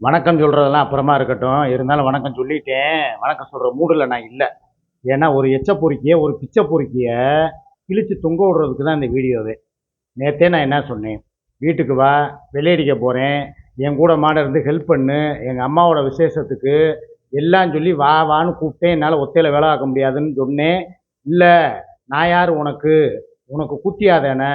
வணக்கம் சொல்கிறதெல்லாம் அப்புறமா இருக்கட்டும். இருந்தாலும் வணக்கம் சொல்லிட்டேன். வணக்கம் சொல்கிற மூடில் நான் இல்லை. ஏன்னா ஒரு எச்ச பொறுக்கியை ஒரு பிச்சை பொறுக்கியை கிழிச்சு தொங்க விடுறதுக்கு தான் இந்த வீடியோவே. நேற்றே நான் என்ன சொன்னேன்? வீட்டுக்கு வா வெளியடிக்க போகிறேன் என் கூட மாட இருந்து ஹெல்ப் பண்ணு. எங்கள் அம்மாவோட விசேஷத்துக்கு எல்லாம் சொல்லி வா வான்னு கூப்பிட்டேன். என்னால் ஒத்தையில் வேலை ஆக்க முடியாதுன்னு சொன்னேன். இல்லை நான் யார் உனக்கு? உனக்கு குத்தியாதானே.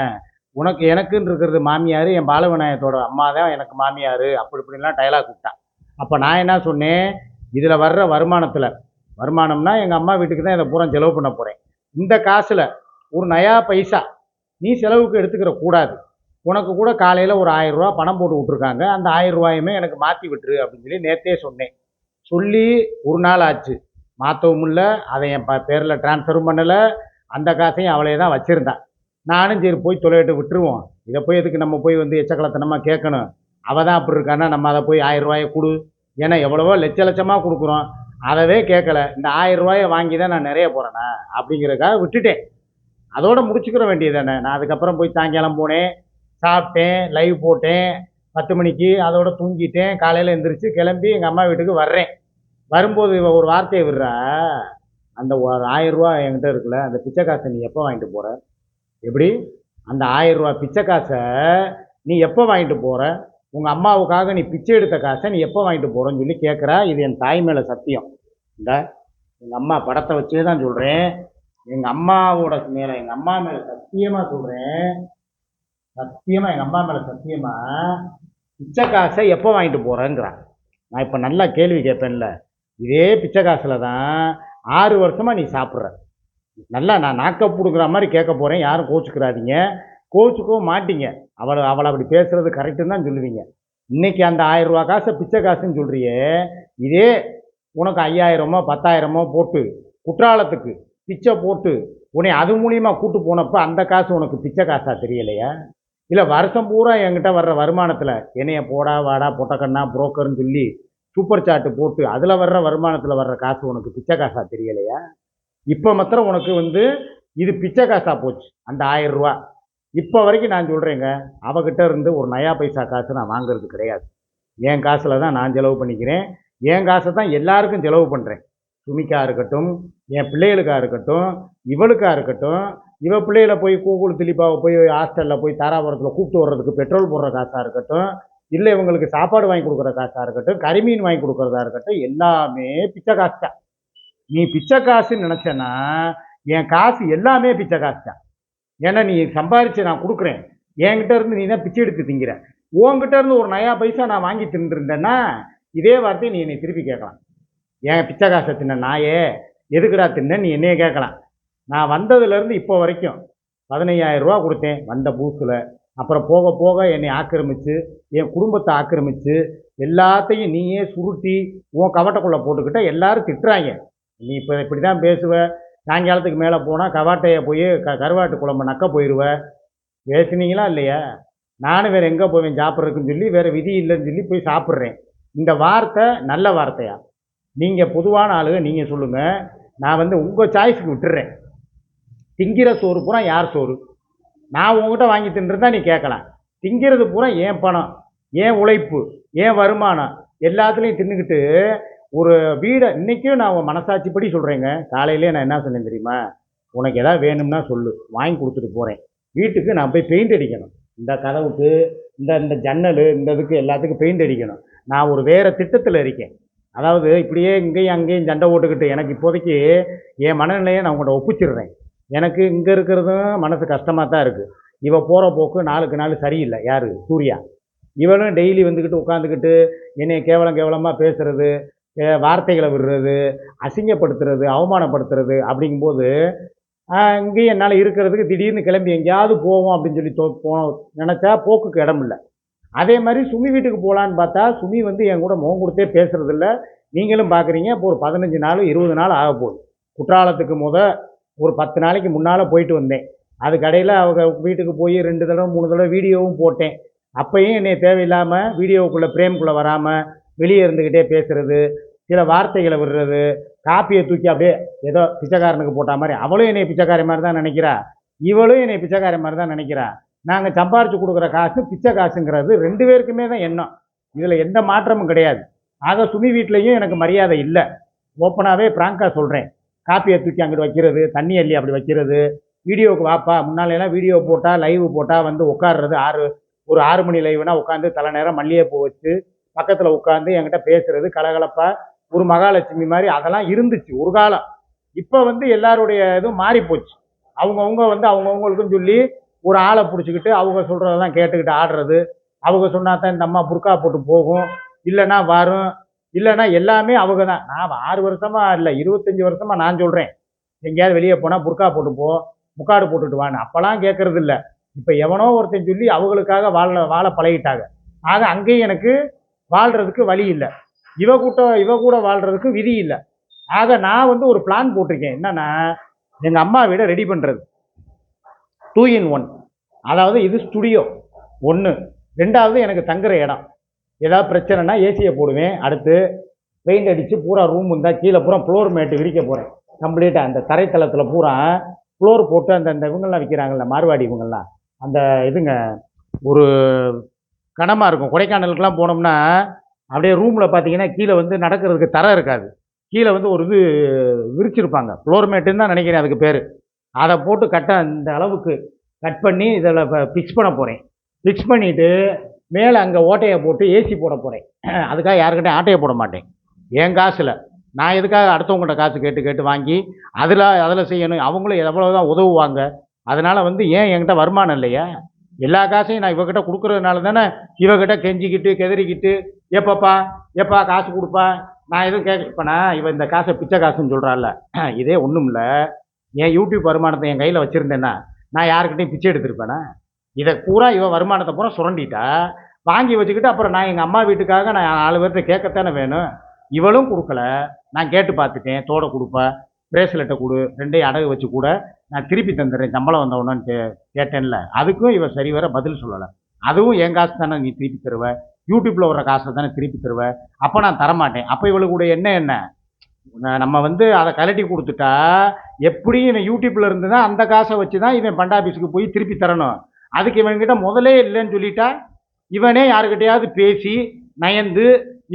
உனக்கு எனக்குன்னு இருக்கிறது மாமியார் என் பாலவிநாயகத்தோட அம்மா தான் எனக்கு மாமியார் அப்படி இப்படின்லாம் டைலாக் விட்டான் அப்போ நான் என்ன சொன்னேன்? இதில் வர்ற வருமானத்தில். வருமானம்னா எங்கள் அம்மா வீட்டுக்கு தான் இதை பூரா செலவு பண்ண போகிறேன் இந்த காசில் ஒரு நயா பைசா நீ செலவுக்கு எடுத்துக்கிற கூடாது. உனக்கு கூட காலையில் ஒரு ஆயிரம் ரூபா பணம் போட்டு விட்ருக்காங்க அந்த ஆயிரரூவாயுமே எனக்கு மாற்றி விட்டுரு அப்படின்னு சொல்லி நேற்றே சொன்னேன். சொல்லி ஒரு நாள் ஆச்சு. மாற்றவும் இல்லை அதை என் ப பேரில் டிரான்ஸ்ஃபரும் பண்ணலை. அந்த காசையும் அவளே தான் வச்சுருந்தான் நானும் சரி போய் தொலைவிட்டு விட்டுருவோம். இதை போய் எதுக்கு நம்ம போய் வந்து எச்சக்கலத்தனமாக கேட்கணும்? அவள் தான் அப்படி இருக்கான்னா நம்ம அதை போய் ஆயிரம் ரூபாயை கொடு. ஏன்னா எவ்வளவோ லட்ச லட்சமாக கொடுக்குறோம். அதவே கேட்கல. இந்த ஆயிரம் ரூபாயை வாங்கி தான் நான் நிறைய போகிறேண்ணா அப்படிங்கிறதுக்காக விட்டுட்டேன். அதோட முடிச்சுக்கிற வேண்டியது தானே நான் அதுக்கப்புறம் போய் சாயங்காலம் போனேன். சாப்பிட்டேன் லைவ் போட்டேன். பத்து மணிக்கு அதோட தூங்கிட்டேன். காலையில் எந்திரிச்சு கிளம்பி எங்கள் அம்மா வீட்டுக்கு வர்றேன். வரும்போது இவ ஒரு வார்த்தையை விடுறா. அந்த ஒரு ஆயிரம் ரூபா என்கிட்ட இருக்குல்ல அந்த பிச்சை காசை நீ எப்போ வாங்கிட்டு போகிற எப்படி? அந்த ஆயிரம் ரூபா பிச்சை காசை நீ எப்போ வாங்கிட்டு போகிற உங்கள் அம்மாவுக்காக நீ பிச்சை எடுத்த காசை நீ எப்போ வாங்கிட்டு போகிறேன்னு சொல்லி கேட்குறா இது என் தாய் மேலே சத்தியம். இந்த எங்கள் அம்மா படத்தை வச்சே தான் சொல்கிறேன் எங்கள் அம்மாவோட மேலே எங்கள் அம்மா மேலே சத்தியமாக சொல்கிறேன் சத்தியமாக எங்கள் அம்மா மேலே சத்தியமாக பிச்சை காசை எப்போ வாங்கிட்டு போகிறேங்கிறான் நான் இப்போ நல்லா கேள்வி கேட்பேன்ல. இதே பிச்சை காசில் தான் ஆறு வருஷமாக நீ சாப்பிட்ற. நல்லா நான் நாக்கப் கொடுக்குற மாதிரி கேட்க போகிறேன் யாரும் கோச்சுக்கிறாதீங்க. கோச்சுக்கவும் மாட்டீங்க. அவளை அவளை அப்படி பேசுறது கரெக்டுன்னு தான் சொல்லுவீங்க. இன்னைக்கு அந்த ஆயிரம் ரூபா காசை பிச்சை காசுன்னு சொல்கிறியே இதே உனக்கு ஐயாயிரமோ பத்தாயிரமோ போட்டு குற்றாலத்துக்கு பிச்சை போட்டு உன்னை அது மூலியமாக கூட்டு போனப்போ அந்த காசு உனக்கு பிச்சை காசாக தெரியலையா? இல்லை வருஷம் பூரா என்கிட்ட வர்ற வருமானத்தில் என்னைய போடா வாடா பொட்டக்கண்ணா புரோக்கர்னு சொல்லி சூப்பர் சாட்டு போட்டு அதில் வர்ற வருமானத்தில் வர்ற காசு உனக்கு பிச்சை காசாக தெரியலையா? இப்போ மாத்திரம் உனக்கு வந்து இது பிச்சை காசாக போச்சு அந்த ஆயிரம் ரூபா. இப்போ வரைக்கும் நான் சொல்கிறேங்க அவகிட்ட இருந்து ஒரு நயா பைசா காசு நான் வாங்குறது கிடையாது. என் காசில் தான் நான் செலவு பண்ணிக்கிறேன். என் காசை தான் எல்லாருக்கும் செலவு பண்ணுறேன் சுமிக்கா இருக்கட்டும் என் பிள்ளைகளுக்காக இருக்கட்டும் இவளுக்காக இருக்கட்டும் இவ பிள்ளைகளை போய் கூகுள் திலிப்பாவை போய் ஹாஸ்டலில் போய் தாராபுரத்தில் கூப்பிட்டு வர்றதுக்கு பெட்ரோல் போடுற காசாக இருக்கட்டும் இல்லை இவங்களுக்கு சாப்பாடு வாங்கி கொடுக்குற காசாக இருக்கட்டும் கறிமீன் வாங்கி கொடுக்குறதா இருக்கட்டும் எல்லாமே பிச்சை காசு தான். நீ பிச்சை காசுன்னு நினச்சேன்னா என் காசு எல்லாமே பிச்சை காசு தான் ஏன்னா நீ சம்பாரிச்சு நான் கொடுக்குறேன். என்கிட்ட இருந்து நீ தான் பிச்சை எடுத்து திங்கிற. உங்ககிட்ட இருந்து ஒரு நயா பைசா நான் வாங்கி தின்றுருந்தேன்னா இதே வார்த்தையை நீ என்னை திருப்பி கேட்கலாம். என் பிச்சை காசை தின்ன நாயே? எதுக்குடா தின்ன? நீ என்னையே கேட்கலாம். நான் வந்ததுலேருந்து இப்போ வரைக்கும் பதினையாயிரம் ரூபா கொடுத்தேன் வந்த பூசில் அப்புறம் போக போக என்னை ஆக்கிரமித்து என் குடும்பத்தை ஆக்கிரமித்து எல்லாத்தையும் நீயே சுருட்டி உன் கவட்டைக்குள்ளே போட்டுக்கிட்ட எல்லாரும் திட்டுறாங்க. நீ இப்போ இப்படி தான் பேசுவ. சாயங்காலத்துக்கு மேலே போனால் கவாட்டையை போய் க கருவாட்டு குழம்பு நக்க போயிடுவ பேசுனீங்களா இல்லையா? நானும் வேறு எங்கே போவேன் சாப்பிட்றதுக்குன்னு சொல்லி வேறு விதி இல்லைன்னு சொல்லி போய் சாப்பிட்றேன். இந்த வார்த்தை நல்ல வார்த்தையா? நீங்கள் பொதுவான ஆளுங்க நீங்கள் சொல்லுங்கள் நான் வந்து உங்கள் சாய்ஸுக்கு விட்டுறேன். திங்கிற சோறு பூரா யார் சோறு? நான் உங்ககிட்ட வாங்கி தின்றுருந்தா நீ கேட்கலாம். திங்கிறது பூரா ஏன் பணம் ஏன் உழைப்பு ஏன் வருமானம். எல்லாத்துலேயும் தின்னுக்கிட்டு ஒரு வீடை இன்றைக்கும் நான் உன் மனசாட்சிப்படி சொல்கிறேங்க காலையிலே நான் என்ன சொன்னேன் தெரியுமா? உனக்கு எதாவது வேணும்னா சொல்லு. வாங்கி கொடுத்துட்டு போகிறேன் வீட்டுக்கு நான் போய் பெயிண்ட் அடிக்கணும். இந்த கதவுக்கு இந்த இந்த ஜன்னல் இந்த இதுக்கு எல்லாத்துக்கும் பெயிண்ட் அடிக்கணும். நான் ஒரு வேறு திட்டத்தில் இருக்கேன். அதாவது இப்படியே இங்கேயும் அங்கேயும் சண்டை ஓட்டுக்கிட்டு எனக்கு இப்போதைக்கு என் மனநிலையை நான் உங்கள்கிட்ட ஒப்பிச்சிடுறேன். எனக்கு இங்கே இருக்கிறதும் மனசு கஷ்டமாக தான் இருக்குது இவ போகிற போக்கு நாளுக்கு நாள் சரியில்லை. யார்? சூர்யா. இவனும் டெய்லி வந்துக்கிட்டு உட்காந்துக்கிட்டு என்னை கேவலம் கேவலமாக பேசுகிறது வார்த்தைகளை விடுறது அசிங்கப்படுத்துறது அவமானப்படுத்துறது அப்படிங்கும்போது இங்கேயும் என்னால் இருக்கிறதுக்கு திடீர்னு கிளம்பி எங்கேயாவது போவோம் அப்படின்னு சொல்லி தோ போ நினச்சா போக்குக்கு இடம் இல்லை. அதே மாதிரி சுமி வீட்டுக்கு போகலான்னு பார்த்தா சுமி வந்து என் கூட முகம் கொடுத்தே பேசுகிறதில்ல நீங்களும் பார்க்குறீங்க இப்போ ஒரு பதினஞ்சு நாள் இருபது நாள் ஆக போகுது. குற்றாலத்துக்கு முத ஒரு பத்து நாளைக்கு முன்னால் போயிட்டு வந்தேன். அதுக்கடையில் அவங்க வீட்டுக்கு போய் ரெண்டு தடவை மூணு தடவை வீடியோவும் போட்டேன். அப்பையும் என்னை தேவையில்லாமல் வீடியோவுக்குள்ளே பிரேம்குள்ளே வராமல் வெளியே இருந்துக்கிட்டே பேசுகிறது சில வார்த்தைகளை விடுறது காப்பியை தூக்கி அப்படியே ஏதோ பிச்சைக்காரனுக்கு போட்ட மாதிரி. அவளும் என்னை பிச்சைக்காரி மாதிரி தான் நினைக்கிறா. இவளும் என்னை பிச்சைக்காரி மாதிரி தான் நினைக்கிறா. நாங்கள் சம்பாரித்து கொடுக்குற காசு பிச்சை காசுங்கிறது ரெண்டு பேருக்குமே தான் எண்ணம். இதில் எந்த மாற்றமும் கிடையாது. ஆக சுமி வீட்லேயும் எனக்கு மரியாதை இல்லை. ஓப்பனாகவே பிராங்கா சொல்கிறேன் காப்பியை தூக்கி அங்கிட்டு வைக்கிறது தண்ணி அள்ளி அப்படி வைக்கிறது வீடியோவுக்கு வாப்பா முன்னால எல்லாம் வீடியோ போட்டால் லைவ் போட்டால் வந்து உட்கார்றது ஆறு ஒரு ஆறு மணி லைவ்னா உட்காந்து தலை நேரம் மல்லிகைப்பூ வச்சு பக்கத்தில் உட்காந்து என்கிட்ட பேசுறது கலகலப்பா ஒரு மகாலட்சுமி மாதிரி அதெல்லாம் இருந்துச்சு ஒரு காலம். இப்போ வந்து எல்லாருடைய இதுவும் மாறி போச்சு அவங்கவுங்க வந்து அவங்கவுங்களுக்கும் சொல்லி ஒரு ஆளை பிடிச்சிக்கிட்டு அவங்க சொல்கிறதெல்லாம் கேட்டுக்கிட்டு ஆடுறது. அவங்க சொன்னா தான் இந்த அம்மா புர்கா போட்டு போகும். இல்லைன்னா வரும். இல்லைன்னா எல்லாமே அவங்க தான் நான் ஆறு வருஷமா இல்லை இருபத்தஞ்சி வருஷமா நான் சொல்கிறேன் எங்கேயாவது வெளியே போனால் புர்கா போட்டு போ முக்காடு போட்டுட்டு வான்னு. அப்போலாம் கேட்கறது இல்லை இப்போ எவனோ ஒருத்தன் சொல்லி அவங்களுக்காக வாழ வாழ பழகிட்டாங்க. ஆக அங்கேயும் எனக்கு வாழ்கிறதுக்கு வழி இல்லை. இவ கூட்ட இவ கூட வாழ்கிறதுக்கு விதி இல்லை. ஆக நான் வந்து ஒரு பிளான் போட்டிருக்கேன். என்னன்னா எங்கள் அம்மா வீடை ரெடி பண்ணுறது டூ இன் ஒன் அதாவது இது ஸ்டுடியோ ஒன்று ரெண்டாவது எனக்கு தங்குற இடம். ஏதாவது பிரச்சனைனா ஏசியை போடுவேன். அடுத்து பெயிண்ட் அடித்து பூரா ரூம் இருந்தால் கீழே பூரா ஃப்ளோர் மேட்டு விரிக்க போகிறேன் கம்ப்ளீட்டாக அந்த தரைத்தளத்தில் பூரா ஃப்ளோர் போட்டு அந்த அந்த இவங்கெல்லாம் விற்கிறாங்கல்ல மார்வாடி இவங்கெல்லாம். அந்த இதுங்க ஒரு கனமாக இருக்கும். கொடைக்கானலுக்குலாம் போனோம்னா அப்படியே ரூமில் பார்த்தீங்கன்னா கீழே வந்து நடக்கிறதுக்கு தரம் இருக்காது. கீழே வந்து ஒரு இது விரிச்சிருப்பாங்க. ஃப்ளோர் மேட்டுன்னு தான் நினைக்கிறேன் அதுக்கு பேர். அதை போட்டு கட்ட இந்த அளவுக்கு கட் பண்ணி இதில் ஃபிக்ஸ் பண்ண போகிறேன் ஃபிக்ஸ் பண்ணிவிட்டு மேலே அங்கே ஓட்டையை போட்டு ஏசி போட போகிறேன் அதுக்காக யாருக்கிட்டே ஆட்டையை போட மாட்டேன். என் காசில். நான் எதுக்காக அடுத்தவங்கள்ட்ட காசு கேட்டு கேட்டு வாங்கி அதில் அதில் செய்யணும்? அவங்களும் எவ்வளோ தான் உதவுவாங்க? அதனால் வந்து ஏன் என்கிட்ட வருமானம் இல்லையா? எல்லா காசையும் நான் இவகிட்ட கொடுக்குறதுனால தானே இவகிட்ட கெஞ்சிக்கிட்டு கெதறிக்கிட்டு எப்பப்பா எப்பா காசு கொடுப்பா? நான் எதுவும் கேட்கப்பண்ணா இவன் இந்த காசை பிச்சை காசுன்னு சொல்கிறாள்ல இதே ஒன்றும் இல்லை. என் யூடியூப் வருமானத்தை என் கையில் வச்சுருந்தேன்னா நான் யாருக்கிட்டையும் பிச்சை எடுத்திருப்பேனா? இதை பூரா இவன் வருமானத்தை பூரா சுரண்டிட்டா? வாங்கி வச்சுக்கிட்டு அப்புறம் நான் எங்கள் அம்மா வீட்டுக்காக நான் நாலு பேர்த்த கேட்கத்தானே வேணும்? இவளும் கொடுக்கல. நான் கேட்டு பார்த்துட்டேன் தோட கொடுப்பேன் பிரேஸ்லெட்டை கொடு ரெண்டையும் அடகு வச்சு கூட நான் திருப்பி தந்துடுறேன் சம்பளம் வந்தவொன்னு கேட்டேன்ல. அதுக்கும் இவன் சரி வர பதில் சொல்லலை. அதுவும் என் காசு தானே நீ திருப்பி தருவ? யூடியூப்பில் வர காசை தானே திருப்பி தருவ? அப்போ நான் தரமாட்டேன். அப்போ இவளுக்கு கூட என்ன? என்ன நம்ம வந்து அதை கலட்டி கொடுத்துட்டா எப்படியும் இவன் யூடியூப்பில் இருந்து தான் அந்த காசை வச்சு தான் இவன் பண்டா ஆஃபீஸுக்கு போய் திருப்பி தரணும்? அதுக்கு இவன்கிட்ட முதலே இல்லைன்னு சொல்லிட்டா இவனே யாருக்கிட்டையாவது பேசி நயந்து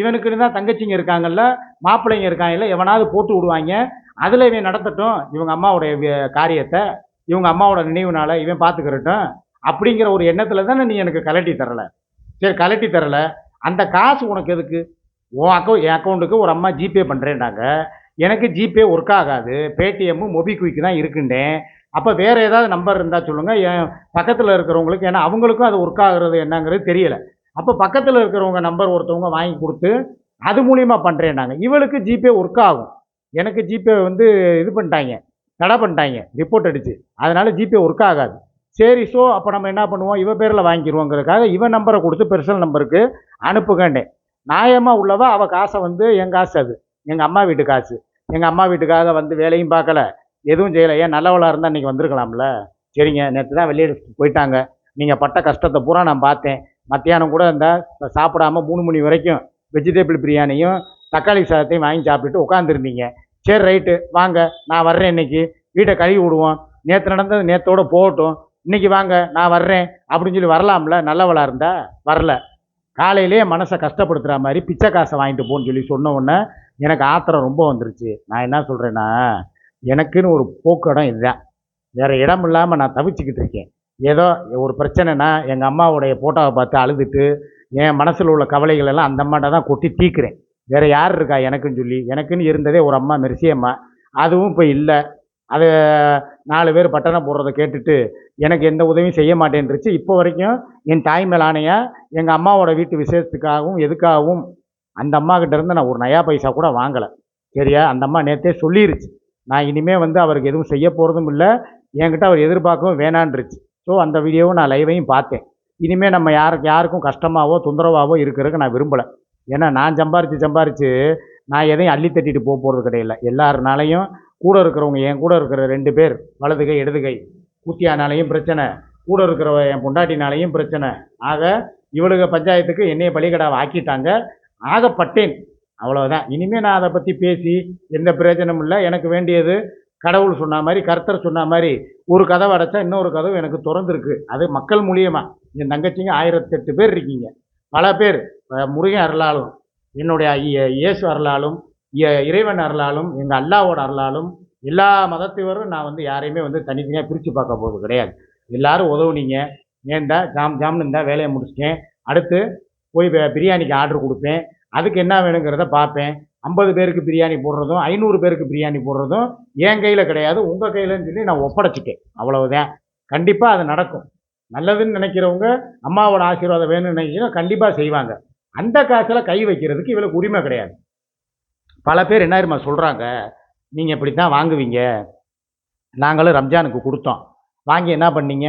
இவனுக்குன்னு தான் தங்கச்சிங்க இருக்காங்கல்ல மாப்பிள்ளைங்க இருக்காங்கல்ல எவனாவது போட்டு விடுவாங்க. அதில் இவன் நடத்தட்டும் இவங்க அம்மாவுடைய காரியத்தை இவங்க அம்மாவோட நினைவுனால இவன் பார்த்துக்கிறட்டும் அப்படிங்கிற ஒரு எண்ணத்தில் தானே நீ எனக்கு கலட்டி தரலை. சரி கலட்டி தரலை. அந்த காசு உனக்கு எதுக்கு? உன் அக்கௌண்ட் என் அக்கௌண்ட்டுக்கு ஒரு அம்மா ஜிபே பண்ணுறேன்னாங்க எனக்கு ஜிபே ஒர்க் ஆகாது. பேடிஎம்மு மொபிக்விக் தான் இருக்குண்டேன். அப்போ வேறு ஏதாவது நம்பர் இருந்தால் சொல்லுங்கள் என் பக்கத்தில் இருக்கிறவங்களுக்கு ஏன்னா அவங்களுக்கும் அது ஒர்க் ஆகுறது என்னங்கிறது தெரியலை. அப்போ பக்கத்தில் இருக்கிறவங்க நம்பர் ஒருத்தவங்க வாங்கி கொடுத்து அது மூலியமாக பண்ணுறேன்னாங்க இவளுக்கு ஜிபே ஒர்க் ஆகும். எனக்கு ஜிபே வந்து இது பண்ணிட்டாங்க தடை பண்ணிட்டாங்க ரிப்போர்ட் அடிச்சு. அதனால் ஜிபே ஒர்க் ஆகாது. சரி ஸோ அப்போ நம்ம என்ன பண்ணுவோம்? இவன் பேரில் வாங்கிடுவோங்கிறதுக்காக இவன் நம்பரை கொடுத்து பெர்சனல் நம்பருக்கு அனுப்புகண்டேன் நியாயமாக உள்ளவா? அவள் காசை வந்து என் காசு அது. எங்கள் அம்மா வீட்டு காசு. எங்கள் அம்மா வீட்டுக்காக வந்து வேலையும் பார்க்கல. எதுவும் செய்யலை. ஏன் நல்லவளாக இருந்தால் இன்றைக்கி வந்திருக்கலாம்ல? சரிங்க நேற்று தான் வெளியே போயிட்டாங்க. நீங்கள் பட்ட கஷ்டத்தை பூரா நான் பார்த்தேன். மத்தியானம் கூட இந்த சாப்பிடாம மூணு மணி வரைக்கும் வெஜிடபிள் பிரியாணியும் தக்காளி சாதத்தையும் வாங்கி சாப்பிட்டுட்டு உட்காந்துருந்தீங்க சரி ரைட்டு. வாங்க நான் வர்றேன் இன்னைக்கு. வீட்டை கழுவி விடுவோம். நேற்று நடந்தது நேத்தோட போகட்டும். இன்னைக்கு வாங்க நான் வர்றேன். அப்படின்னு சொல்லி வரலாம்ல? நல்லவளா இருந்தா? வரல. காலையிலேயே மனசை கஷ்டப்படுத்துகிற மாதிரி பிச்சை காசை வாங்கிட்டு போன்னு சொல்லி சொன்ன உடனே எனக்கு ஆத்திரம் ரொம்ப வந்துருச்சு. நான் என்ன சொல்கிறேன்னா எனக்குன்னு ஒரு போக்கு இடம் இதுதான் வேற இடம் இல்லாமல் நான் தவிச்சுக்கிட்டு இருக்கேன். ஏதோ ஒரு பிரச்சனைனா எங்கள் அம்மாவுடைய ஃபோட்டோவை பார்த்து அழுதுட்டு என் மனசில் உள்ள கவலைகளெல்லாம் அந்த அம்மாட்ட தான் கொட்டி தீக்குறேன். வேறு யார் இருக்கா எனக்குன்னு சொல்லி எனக்குன்னு இருந்ததே ஒரு அம்மா மெர்சியம்மா. அதுவும் இப்போ இல்லை. அது நாலு பேர் பட்டணம் போடுறத கேட்டுட்டு எனக்கு எந்த உதவியும் செய்ய மாட்டேன்ருச்சு. இப்போ வரைக்கும் என் தாய் மேல் எங்கள் அம்மாவோட வீட்டு விசேஷத்துக்காகவும் எதுக்காகவும் அந்த அம்மாக்கிட்டேருந்து இருந்து நான் ஒரு நயா பைசா கூட வாங்கலை. சரியா? அந்த அம்மா நேற்றே சொல்லிருச்சு. நான் இனிமேல் வந்து அவருக்கு எதுவும் செய்ய போகிறதும் இல்லை. என்கிட்ட அவர் எதிர்பார்க்கவும் வேணான்ருச்சு. ஸோ அந்த வீடியோவும் நான் லைவையும் பார்த்தேன். இனிமேல் நம்ம யாருக்கு யாருக்கும் கஷ்டமாவோ தொந்தரவாகவோ இருக்கிறதுக்கு நான் விரும்பலை. ஏன்னா நான் சம்பாரித்து சம்பாரித்து நான் எதையும் அள்ளி தட்டிட்டு போக போகிறது கிடையாது எல்லாருனாலையும் கூட இருக்கிறவங்க என் கூட இருக்கிற ரெண்டு பேர் வலது கை இடது கை கூத்தியானாலையும் பிரச்சனை கூட இருக்கிற என் பொண்டாட்டினாலையும் பிரச்சனை. ஆக இவளுக பஞ்சாயத்துக்கு என்னைய பலிகடாவை ஆக்கிட்டாங்க. ஆகப்பட்டேன். அவ்வளோதான் இனிமேல் நான் அதை பற்றி பேசி எந்த பிரயோஜனமும் இல்லை. எனக்கு வேண்டியது கடவுள் சொன்ன மாதிரி கர்த்தர் சொன்ன மாதிரி ஒரு கதவை அடைச்சா இன்னொரு கதவு எனக்கு திறந்துருக்கு. அது மக்கள் மூலியமாக என் தங்கச்சிங்க ஆயிரத்தெட்டு பேர் இருக்கீங்க. பல பேர் முருகன் அருளாலும் என்னுடைய இயேசு அருளாலும் இய- இறைவன் அருளாலும் எங்கள் அல்லாவோட அருளாலும் எல்லா மதத்தினரும் நான் வந்து யாரையுமே வந்து தனித்தனியாக பிரித்து பார்க்க போகிறது கிடையாது. எல்லாரும் உதவுனீங்க. ஏன்டா ஜாம் ஜாம்னு இருந்தால் வேலையை முடிச்சிட்டேன். அடுத்து போய் பிரியாணிக்கு ஆர்டர் கொடுப்பேன். அதுக்கு என்ன வேணுங்கிறத பார்ப்பேன். ஐம்பது பேருக்கு பிரியாணி போடுறதும் ஐநூறு பேருக்கு பிரியாணி போடுறதும் என் கையில் கிடையாது. உங்கள் கையிலன்னு சொல்லி நான் ஒப்படைச்சிட்டேன். அவ்வளவுதான். கண்டிப்பாக அது நடக்கும். நல்லதுன்னு நினைக்கிறவங்க அம்மாவோட ஆசீர்வாதம் வேணும்னு நினைக்கிறோம் கண்டிப்பாக செய்வாங்க. அந்த காசில் கை வைக்கிறதுக்கு இவளுக்கு உரிமை கிடையாது. பல பேர் என்ன தெரியுமா சொல்கிறாங்க நீங்கள் இப்படி தான் வாங்குவீங்க. நாங்களும் ரம்ஜானுக்கு கொடுத்தோம். வாங்கி என்ன பண்ணீங்க?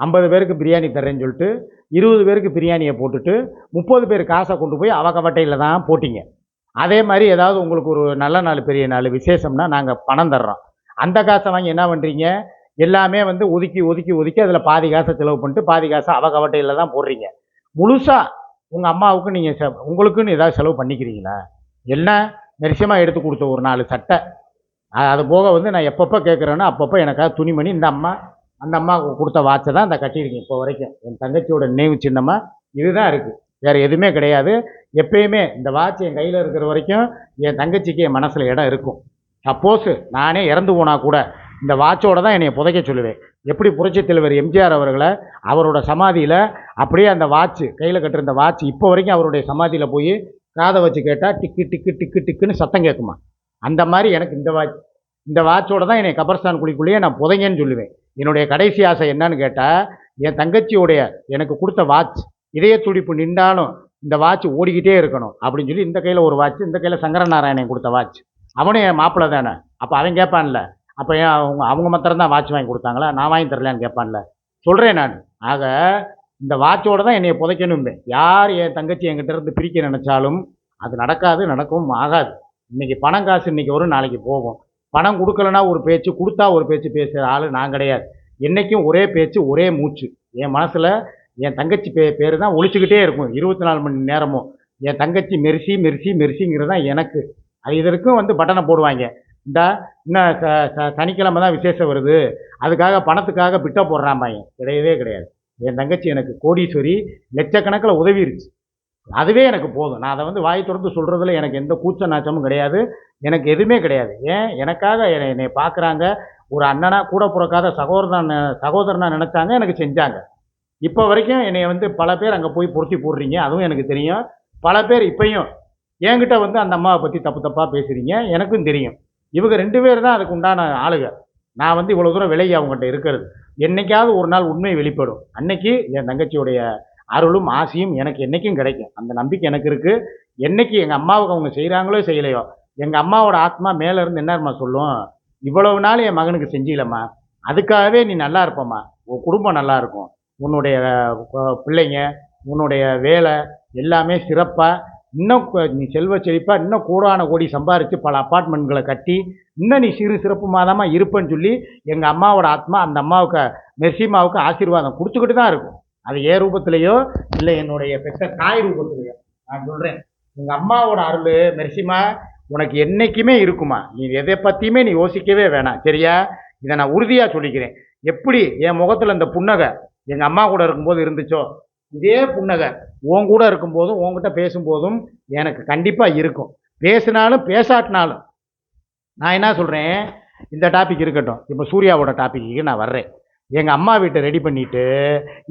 ஐம்பது பேருக்கு பிரியாணி தரேன்னு சொல்லிட்டு இருபது பேருக்கு பிரியாணியை போட்டுட்டு முப்பது பேர் காசை கொண்டு போய் அவகவட்டையில் தான் போட்டிங்க. அதே மாதிரி ஏதாவது உங்களுக்கு ஒரு நல்ல நாள் பெரிய நாள் விசேஷம்னா நாங்கள் பணம் தர்றோம். அந்த காசை வாங்கி என்ன பண்ணுறீங்க எல்லாமே வந்து ஒதுக்கி ஒதுக்கி ஒதுக்கி அதில் பாதி காசை செலவு பண்ணிட்டு பாதி காசை அவகவட்டையில் தான் போடுறீங்க. முழுசாக உங்கள் அம்மாவுக்கு நீங்கள் செ உங்களுக்குன்னு ஏதாவது செலவு பண்ணிக்கிறீங்களா? என்ன? நெரிசமாக எடுத்து கொடுத்த ஒரு நாலு சட்டை. அது போக வந்து நான் எப்பப்போ கேட்குறேனோ அப்பப்போ எனக்காக துணிமணி இந்த அம்மா அந்த அம்மா கொடுத்த வாட்சை தான் அந்த கட்டியிருக்கேன் இப்போ வரைக்கும். என் தங்கச்சியோட நினைவு சின்னமாக இதுதான் இருக்குது வேறு எதுவுமே கிடையாது. எப்பயுமே இந்த வாட்ச் என் கையில் இருக்கிற வரைக்கும் என் தங்கச்சிக்கு என் மனசில் இடம் இருக்கும். சப்போஸு நானே இறந்து போனால் கூட இந்த வாட்சோட தான் என்னை புதைக்க சொல்லுவேன். எப்படி புரட்சி தலைவர் எம்ஜிஆர் அவர்களை அவரோட சமாதியில் அப்படியே அந்த வாட்ச் கையில் கட்டிருந்த வாட்ச் இப்போ வரைக்கும் அவருடைய சமாதியில் போய் காதை வச்சு கேட்டால் டிக்கு டிக்கு டிக்கு டிக்குன்னு சத்தம் கேட்குமா? அந்த மாதிரி எனக்கு இந்த வாட்ச் இந்த வாட்சோட தான் என்னை கபர்ஸ்தான் குழிக்குள்ளேயே நான் புதைங்கன்னு சொல்லுவேன். என்னுடைய கடைசி ஆசை என்னன்னு கேட்டால் என் தங்கச்சியுடைய எனக்கு கொடுத்த வாட்ச் இதய துடிப்பு நின்றாலும் இந்த வாட்ச் ஓடிக்கிட்டே இருக்கணும் அப்படின்னு சொல்லி இந்த கையில் ஒரு வாட்ச் இந்த கையில் சங்கரநாராயணன் கொடுத்த வாட்ச். அவனும் என் மாப்பிள்ளை தானே. அப்போ அவன் கேட்பான்ல அப்போ ஏன் அவங்க அவங்க மாத்திரம் தான் வாட்ச் வாங்கி கொடுத்தாங்களா? நான் வாங்கி தரலான்னு கேட்பான்ல. சொல்கிறேன் நான். ஆக இந்த வாட்சோட தான் என்னை புதைக்கணும் யார் என் தங்கச்சி என்கிட்ட இருந்து பிரிக்க நினச்சாலும் அது நடக்காது நடக்கவும் ஆகாது. இன்றைக்கி பணம் காசு இன்னைக்கு வரும் நாளைக்கு போகும். பணம் கொடுக்கலனா ஒரு பேச்சு கொடுத்தா ஒரு பேச்சு பேசுகிற ஆள் நான் கிடையாது. என்றைக்கும் ஒரே பேச்சு ஒரே மூச்சு. என் மனசில் என் தங்கச்சி பே பேர் தான் ஒழிச்சுக்கிட்டே இருக்கும். இருபத்தி நாலு மணி நேரமும். என் தங்கச்சி மெரிசி மெரிசி மெரிசிங்கிறது தான் எனக்கு. அது இதற்கும் வந்து பட்டனை போடுவாங்க. இந்த இன்னும் ச ச சனிக்கிழமை தான் விசேஷம் வருது. அதுக்காக பணத்துக்காக பிட்ட போடுறான் பையன். கிடையவே கிடையாது. என் தங்கச்சி எனக்கு கோடீஸ்வரி லட்சக்கணக்கில் உதவிருச்சு அதுவே எனக்கு போதும். நான் அதை வந்து வாய் திறந்து சொல்கிறதுல எனக்கு எந்த கூச்ச நாச்சமும் கிடையாது. எனக்கு எதுவுமே கிடையாது. ஏன்? எனக்காக என்னை என்னை பார்க்குறாங்க. ஒரு அண்ணனாக கூட பிறக்காத சகோதரன் சகோதரனாக நினச்சாங்க எனக்கு செஞ்சாங்க. இப்போ வரைக்கும் என்னை வந்து பல பேர் அங்கே போய் பொருத்தி போடுறீங்க. அதுவும் எனக்கு தெரியும். பல பேர் இப்பையும் என்கிட்ட வந்து அந்த அம்மாவை பற்றி தப்பு தப்பாக பேசுகிறீங்க எனக்கும் தெரியும். இவங்க ரெண்டு பேர் தான் அதுக்கு உண்டான ஆளுங்க. நான் வந்து இவ்வளோ தூரம் விலகி அவங்ககிட்ட இருக்கிறது. என்றைக்காவது ஒரு நாள் உண்மை வெளிப்படும். அன்னைக்கு என் தங்கச்சியுடைய அருளும் ஆசையும் எனக்கு என்னைக்கும் கிடைக்கும். அந்த நம்பிக்கை எனக்கு இருக்குது என்னைக்கு எங்கள் அம்மாவுக்கு அவங்க செய்கிறாங்களோ செய்யலையோ எங்கள் அம்மாவோட ஆத்மா மேலே இருந்து என்னம்மா சொல்லும்? இவ்வளவு நாள் என் மகனுக்கு செஞ்சிலம்மா. அதுக்காகவே நீ நல்லா இருப்பம்மா. உன் குடும்பம் நல்லா இருக்கும். உன்னுடைய பிள்ளைங்க உன்னுடைய வேலை எல்லாமே சிறப்பாக இன்னும் நீ செல்வ செழிப்பாக இன்னும் கூடான கோடி சம்பாரித்து பல அப்பார்ட்மெண்ட்களை கட்டி இன்னும் நீ சிறு சிறப்பு மாதமாக இருப்பேன்னு சொல்லி எங்கள் அம்மாவோட ஆத்மா அந்த அம்மாவுக்கு மெர்சிமாவுக்கு ஆசீர்வாதம் கொடுத்துக்கிட்டு தான் இருக்கும். அது ஏ ரூபத்திலையோ இல்லை என்னுடைய பெற்ற தாய் ரூபத்திலையோ. நான் சொல்கிறேன் உங்கள் அம்மாவோட அருள் மெர்சிமா உனக்கு என்றைக்குமே இருக்குமா? நீ எதை பற்றியுமே நீ யோசிக்கவே வேணாம் சரியா? இதை நான் உறுதியாக சொல்லிக்கிறேன். எப்படி என் முகத்தில் இந்த புன்னகை எங்கள் அம்மா கூட இருக்கும்போது இருந்துச்சோ? இதே புன்னகை. உன் கூட இருக்கும்போதும் உங்ககிட்ட பேசும்போதும் எனக்கு கண்டிப்பாக இருக்கும். பேசினாலும் பேசாட்டினாலும். நான் என்ன சொல்கிறேன் இந்த டாபிக் இருக்கட்டும். இப்போ சூர்யாவோட டாபிக்கு நான் வர்றேன். எங்கள் அம்மா வீட்டை ரெடி பண்ணிவிட்டு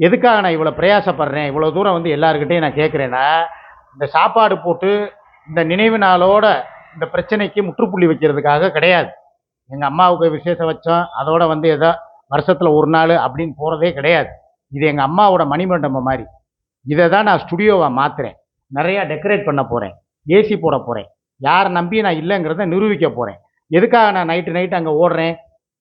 எதுக்காக நான் இவ்வளோ பிரயாசப்படுறேன்? இவ்வளோ தூரம் வந்து எல்லாருக்கிட்டையும் நான் கேட்குறேன்னா இந்த சாப்பாடு போட்டு இந்த நினைவு நாளோட இந்த பிரச்சனைக்கு முற்றுப்புள்ளி வைக்கிறதுக்காக கிடையாது. எங்கள் அம்மாவுக்கு விசேஷம் வச்சோம். அதோட வந்து ஏதோ வருஷத்தில் ஒரு நாள் அப்படின்னு போகிறதே கிடையாது. இது எங்கள் அம்மாவோட மணிமண்டபம் மாதிரி. இதை தான் நான் ஸ்டுடியோவாக மாற்றுறேன் நிறையா டெக்கரேட் பண்ண போகிறேன் ஏசி போட போகிறேன் யாரை நம்பி நான் இல்லைங்கிறத நிரூபிக்க போகிறேன் எதுக்காக நான் நைட்டு நைட்டு அங்கே ஓடுறேன்?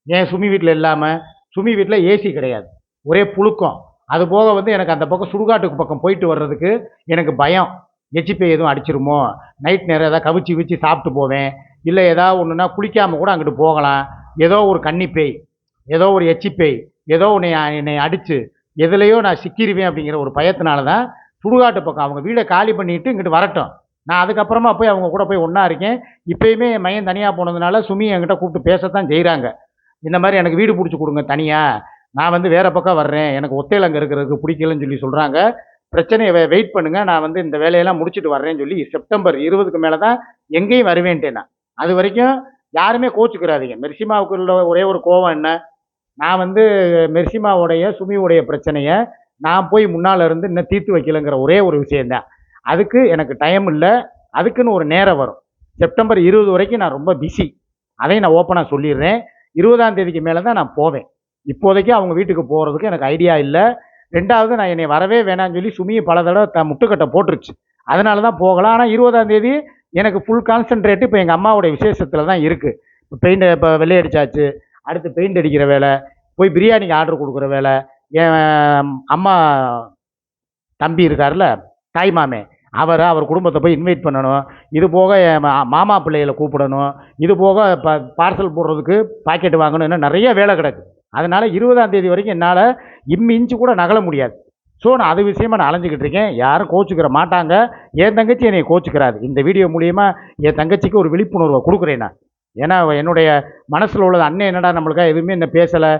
ஏன் சுமி வீட்டில் இல்லாமல் சுமி வீட்டில் ஏசி கிடையாது. ஒரே புழுக்கம். அது போக வந்து எனக்கு அந்த பக்கம் சுடுகாட்டுக்கு பக்கம் போயிட்டு வர்றதுக்கு எனக்கு பயம். எச்சிப்பை எதுவும் அடிச்சிருமோ? நைட் நேரம் ஏதாவது கவிச்சு விச்சு சாப்பிட்டு போவேன். இல்லை ஏதாவது ஒன்றுனா குளிக்காமல் கூட அங்கிட்டு போகலாம். ஏதோ ஒரு கன்னிப்பேய் ஏதோ ஒரு எச்சிப்பேய் ஏதோ உன்னை என்னை அடித்து எதுலேயோ நான் சிக்கிருவேன் அப்படிங்கிற ஒரு பயத்தினால தான் சுடுகாட்டு பக்கம் அவங்க வீடை காலி பண்ணிட்டு இங்கிட்டு வரட்டும். நான் அதுக்கப்புறமா போய் அவங்க கூட போய் ஒன்றா இருக்கேன். இப்போயுமே என் மையம் தனியாக போனதுனால சுமி என்கிட்ட கூப்பிட்டு பேசத்தான் செய்கிறாங்க இந்த மாதிரி எனக்கு வீடு பிடிச்சி கொடுங்க தனியாக நான் வந்து வேறு பக்கம் வர்றேன். எனக்கு ஒத்தையில் அங்கே இருக்கிறதுக்கு பிடிக்கலன்னு சொல்லி சொல்கிறாங்க பிரச்சனையை வெயிட் பண்ணுங்கள் நான் வந்து இந்த வேலையெல்லாம் முடிச்சுட்டு வர்றேன்னு சொல்லி செப்டம்பர் இருபதுக்கு மேலே தான் எங்கேயும் வருவேன்ட்டேன் நான். அது வரைக்கும் யாருமே கோச்சுக்கிறாதீங்க. மெர்சிமாவுக்கு உள்ள ஒரே ஒரு கோவம் என்ன? நான் வந்து மெர்சிமாவுடைய சுமியுடைய பிரச்சனையை நான் போய் முன்னால் இருந்து இன்னும் தீர்த்து வைக்கலைங்கிற ஒரே ஒரு விஷயந்தான் அதுக்கு எனக்கு டைம் இல்லை. அதுக்குன்னு ஒரு நேரம் வரும். செப்டம்பர் இருபது வரைக்கும் நான் ரொம்ப பிஸி அதையும் நான் ஓப்பனாக சொல்லிடுறேன். இருபதாம் தேதிக்கு மேலே தான் நான் போவேன். இப்போதைக்கு அவங்க வீட்டுக்கு போகிறதுக்கு எனக்கு ஐடியா இல்லை. ரெண்டாவது நான் என்னை வரவே வேணாம்னு சொல்லி சுமியை பல தடவை த முட்டுக்கட்டை போட்டுருச்சு. அதனால தான் போகலாம். ஆனால் இருபதாம் தேதி எனக்கு ஃபுல் கான்சென்ட்ரேட் இப்போ எங்கள் அம்மாவுடைய விசேஷத்தில் தான் இருக்குது இப்போ பெயிண்ட் இப்போ வெள்ளையடிச்சாச்சு. அடுத்து பெயிண்ட் அடிக்கிற வேலை போய் பிரியாணிக்கு ஆர்டர் கொடுக்குற வேலை. என் அம்மா தம்பி இருக்கார்ல தாய் மாமே அவரை அவர் குடும்பத்தை போய் இன்வைட் பண்ணணும். இது போக என் மா- மாமா பிள்ளைகளை கூப்பிடணும். இது போக ப பார்சல் போடுறதுக்கு பாக்கெட் வாங்கணும். இன்னும் நிறைய வேலை கிடக்கு. அதனால் இருபதாம் தேதி வரைக்கும் என்னால் இம்மி இன்ச்சு கூட நகல முடியாது. ஸோ நான் அது விஷயமா நான் அலைஞ்சிக்கிட்டு இருக்கேன். யாரும் கோச்சுக்கிற மாட்டாங்க. என் தங்கச்சி என்னை கோச்சுக்கிறாது. இந்த வீடியோ மூலியமாக என் தங்கச்சிக்கு ஒரு விழிப்புணர்வை கொடுக்குறேன் நான். ஏன்னா என்னுடைய மனசில் உள்ளது அண்ணன் என்னடா நம்மளுக்காக எதுவுமே என்ன பேசலை?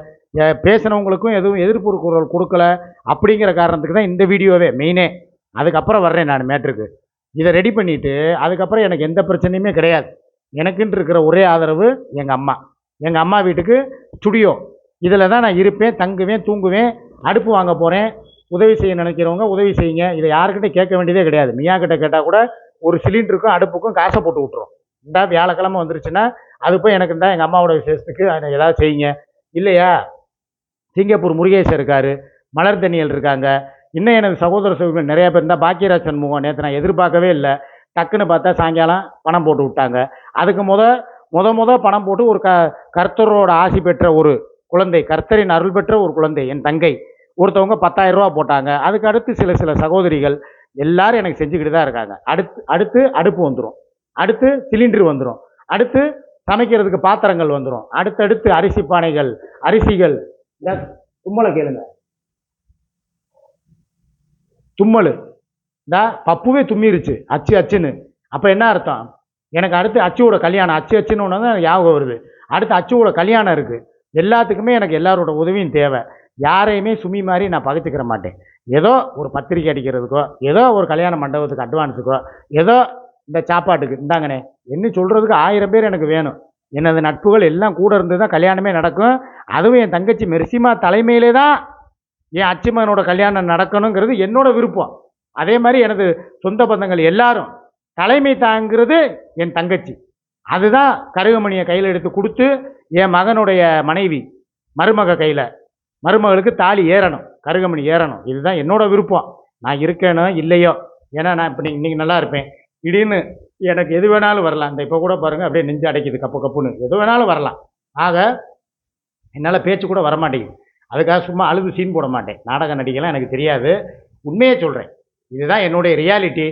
பேசினவங்களுக்கும் எதுவும் எதிர்ப்பு குரல் கொடுக்கல அப்படிங்கிற காரணத்துக்கு தான் இந்த வீடியோவே மெயினே அதுக்கப்புறம் வர்றேன் நான் மேட்ருக்கு. இதை ரெடி பண்ணிவிட்டு அதுக்கப்புறம் எனக்கு எந்த பிரச்சனையுமே கிடையாது. எனக்குன்னு இருக்கிற ஒரே ஆதரவு எங்கள் அம்மா. எங்கள் அம்மா வீட்டுக்கு ஸ்டுடியோ இதில் தான் நான் இருப்பேன் தங்குவேன் தூங்குவேன் அடுப்பு வாங்க போகிறேன் உதவி செய்ய நினைக்கிறவங்க உதவி செய்யுங்க. இதை யாருக்கிட்ட கேட்க வேண்டியதே கிடையாது. மியா கிட்ட கேட்டால் கூட ஒரு சிலிண்டருக்கும் அடுப்புக்கும் காசை போட்டு விட்ருவோம் இந்த வியாழக்கிழமை வந்துருச்சுன்னா அது போய் எனக்கு இருந்தால் எங்கள் அம்மாவோட விசேஷத்துக்கு அதை ஏதாவது செய்யுங்க. இல்லையா? சிங்கப்பூர் முருகேசர் இருக்கார் மலர் தனியல் இருக்காங்க. இன்னும் எனக்கு சகோதர சகோதரர்கள் நிறைய பேர் இருந்தால் பாக்கியராஜ் சண்முகம் நேற்று நான் எதிர்பார்க்கவே இல்லை. டக்குன்னு பார்த்தா சாயங்காலம் பணம் போட்டு விட்டாங்க. அதுக்கு முத முத முத பணம் போட்டு ஒரு க கர்த்தரோட ஆசி பெற்ற ஒரு குழந்தை கர்த்தரின் அருள் பெற்ற ஒரு குழந்தை என் தங்கை. ஒருத்தவங்க பத்தாயிரம் ரூபா போட்டாங்க. அதுக்கு அடுத்து சில சில சகோதரிகள் எல்லாரும் எனக்கு செஞ்சுக்கிட்டு தான் இருக்காங்க. அடுத்து அடுத்து அடுப்பு வந்துடும் அடுத்து சிலிண்டர் வந்துடும் அடுத்து சமைக்கிறதுக்கு பாத்திரங்கள் வந்துடும் அடுத்தடுத்து அரிசி பானைகள் அரிசிகள். தும்மலை கேளுங்க. தும்மல். இந்த பப்புவே தும்மிருச்சு அச்சு அச்சுன்னு. அப்போ என்ன அர்த்தம்? எனக்கு அடுத்து அச்சுவோட கல்யாணம் அச்சு அச்சுன்னு ஒன்று தான் ஞாபகம் வருது. அடுத்து அச்சுவோட கல்யாணம் இருக்குது எல்லாத்துக்குமே எனக்கு எல்லாரோட உதவியும் தேவை. யாரையுமே சுமி மாதிரி நான் பகுத்துக்கிற மாட்டேன். ஏதோ ஒரு பத்திரிக்கை அடிக்கிறதுக்கோ ஏதோ ஒரு கல்யாண மண்டபத்துக்கு அட்வான்ஸுக்கோ ஏதோ இந்த சாப்பாட்டுக்கு. இந்தாங்கண்ணே என்ன சொல்கிறதுக்கு ஆயிரம் பேர் எனக்கு வேணும். எனது நட்புகள் எல்லாம் கூட இருந்து தான் கல்யாணமே நடக்கும். அதுவும் என் தங்கச்சி மெர்சிமா தலைமையிலே தான் என் அச்சிமகனோட கல்யாணம் நடக்கணுங்கிறது என்னோட விருப்பம். அதே மாதிரி எனது சொந்த பந்தங்கள் எல்லாரும் தலைமை தாங்கிறது என் தங்கச்சி. அதுதான் கருகமணியை கையில் எடுத்து கொடுத்து என் மகனுடைய மனைவி மருமக கையில். மருமகளுக்கு தாலி ஏறணும் கருகமணி ஏறணும். இதுதான் என்னோட விருப்பம். நான் இருக்கேனோ இல்லையோ? ஏன்னா நான் இப்போ இன்னைக்கு நல்லா இருப்பேன். திடீர்னு எனக்கு எது வேணாலும் வரலாம். இந்த இப்போ கூட பாருங்கள் அப்படியே நெஞ்சு அடைக்குது கப்பு கப்புன்னு. எது வேணாலும் வரலாம். ஆக என்னால் பேச்சு கூட வரமாட்டேங்குது. அதுக்காக சும்மா அழுது சீன் போட மாட்டேன். நாடக நடிகலாம் எனக்கு தெரியாது. உண்மையே சொல்கிறேன் இதுதான் என்னுடைய ரியாலிட்டி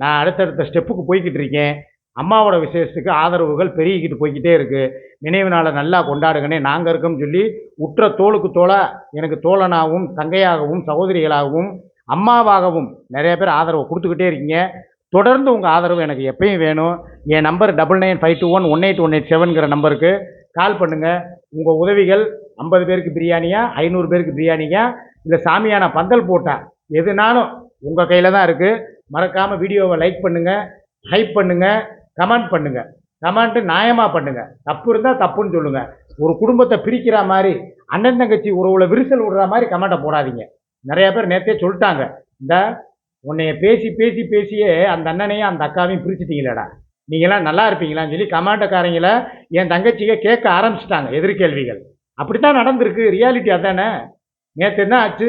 நான் அடுத்தடுத்த ஸ்டெப்புக்கு போய்கிட்டு இருக்கேன். அம்மாவோட விசேஷத்துக்கு ஆதரவுகள் பெருகிக்கிட்டு போய்க்கிட்டே இருக்குது நினைவு நாளை நல்லா கொண்டாடுங்கன்னே நாங்கள் இருக்கோம்னு சொல்லி உற்ற தோளுக்கு தோளா எனக்கு தோழனாகவும் தங்கையாகவும் சகோதரிகளாகவும் அம்மாவாகவும் நிறைய பேர் ஆதரவு கொடுத்துக்கிட்டே இருக்கீங்க. தொடர்ந்து உங்கள் ஆதரவு எனக்கு எப்பயும் வேணும். என் number double nine five two one one eight one eight செவனுங்கிற நம்பருக்கு கால் பண்ணுங்கள் உங்கள் உதவிகள் ஐம்பது பேருக்கு பிரியாணியா ஐநூறு பேருக்கு பிரியாணியா இல்லை சாமியான பந்தல் போட்டா எதுனாலும் உங்கள் கையில் தான் இருக்குது மறக்காமல் வீடியோவை லைக் பண்ணுங்கள் ஹைப் பண்ணுங்கள் கமெண்ட் பண்ணுங்கள் கமெண்ட்டு நியாயமாக பண்ணுங்கள் தப்பு இருந்தால் தப்புன்னு சொல்லுங்கள் ஒரு குடும்பத்தை பிரிக்கிற மாதிரி அண்ணன் தங்கச்சி உறவுல விரிசல் விடுற மாதிரி கமெண்ட்டை போடாதீங்க. நிறையா பேர் நேற்றே சொல்லிட்டாங்க. இந்த உன்னைய பேசி பேசி பேசியே அந்த அண்ணனையும் அந்த அக்காவையும் பிரிச்சுட்டீங்களேடா. நீங்களாம் நல்லா இருப்பீங்களான்னு சொல்லி கமாண்டக்காரங்கள என் தங்கச்சியை கேட்க ஆரம்பிச்சிட்டாங்க எதிர்கேள்விகள். அப்படி தான் நடந்திருக்கு ரியாலிட்டி அதானே. நேற்று என்ன ஆச்சு?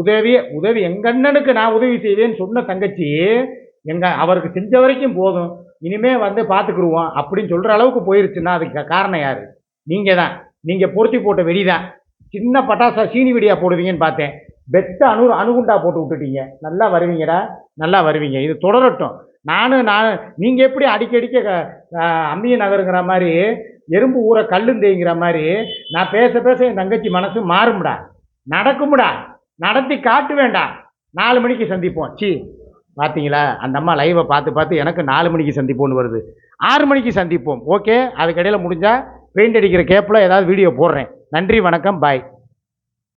உதவி உதவி எங்கள் அண்ணனுக்கு நான் உதவி செய்வேன்னு சொன்ன தங்கச்சி எங்கள் அவருக்கு செஞ்ச வரைக்கும் போதும். இனிமே வந்து பார்த்துக்குருவோம் அப்படின்னு சொல்கிற அளவுக்கு போயிருச்சுன்னா அதுக்கு காரணம் யார்? நீங்கள் தான் நீங்கள் பொருத்தி போட்ட வெடிதான் சின்ன பட்டாசா சீனி வெடியாக போடுவீங்கன்னு பார்த்தேன். பெட்டை அணு அணுகுண்டா போட்டு விட்டுட்டீங்க. நல்லா வருவீங்கடா. நல்லா வருவீங்க. இது தொடரட்டும். நானும் நான் நீங்கள் எப்படி அடிக்கடிக்க அம்மிய நகருங்கிற மாதிரி எறும்பு ஊற கல்லுந்தேங்கிற மாதிரி நான் பேச பேச என் தங்கச்சி மனசு மாறும்டா. நடக்கும்டா. நடத்தி காட்டு வேண்டாம் நாலு மணிக்கு சந்திப்போம். சி பார்த்தீங்களா அந்த அம்மா லைவை பார்த்து பார்த்து எனக்கு நாலு மணிக்கு சந்திப்போம்னு வருது. ஆறு மணிக்கு சந்திப்போம். ஓகே? அதுக்கடையில் முடிஞ்சால் பெயிண்ட் அடிக்கிற கேப்பில் ஏதாவது வீடியோ போடுறேன். நன்றி வணக்கம். பாய்